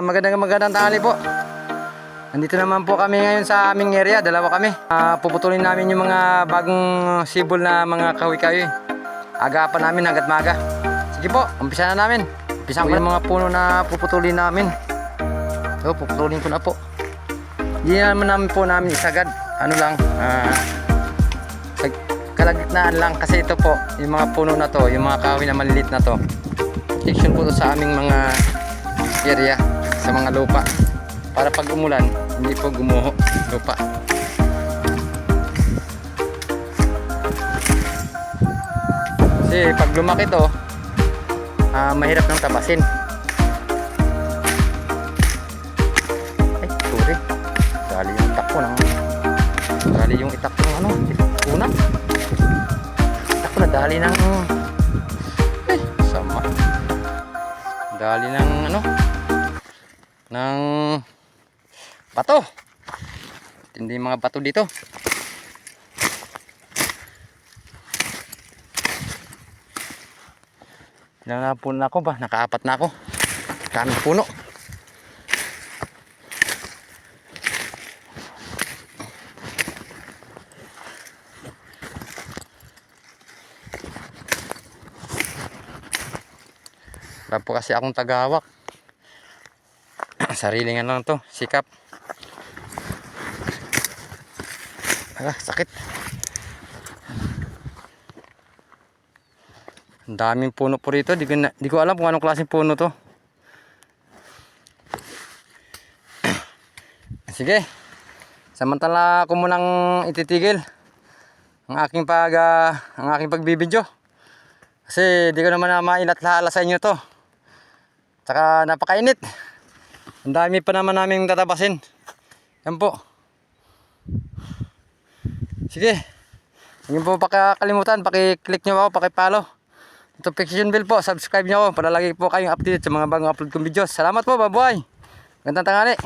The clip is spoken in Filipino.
magandang magandang tanghali po. Nandito naman po kami ngayon sa aming area, dalawa kami. Ah, puputulin namin yung mga bagong sibol na mga kahoy-kahoy. Agapan namin hanggat maga. Sige po, umpisa na namin. Umpisa ko yung mga puno na puputulin namin. So, puputulin ko na po. Hindi naman namin po namin isagad. Ano lang, kag- kalagitnaan lang kasi ito po, yung mga puno na to, yung mga kahoy na maliliit na to. Protection po to sa aming mga area, sa mga lupa. Para pag umulan, hindi po gumuho lupa. Kasi pag lumaki to, ah, mahirap nang tabasin. Ay, sorry. Dali yung takbo ng... Dali yung itak ng ano, una. Itak ko na dali ng... Ay, sama. Dali ng ano, ng bato. Yung mga bato dito. Ilan na ako ba? Nakaapat na ako. Kami puno. Wala kasi akong tagawak. Sarilingan lang to. Sikap. Ala, sakit. Ang daming puno po rito. Di ko, na, di ko alam kung anong klaseng puno to. Sige. Samantala ako munang ititigil ang aking pag ah, ang aking pagbibidyo. Kasi di ko naman na mailathala sa inyo to. Tsaka napakainit. Ang dami pa naman naming tatabasin. Yan po. Sige. Huwag niyo po pakakalimutan. Paki-click nyo ako, paki-follow. Notification bell po. Subscribe nyo ako para lagi po kayong update sa mga bagong upload kong videos. Salamat po. Bye-bye. Gandang tanghali.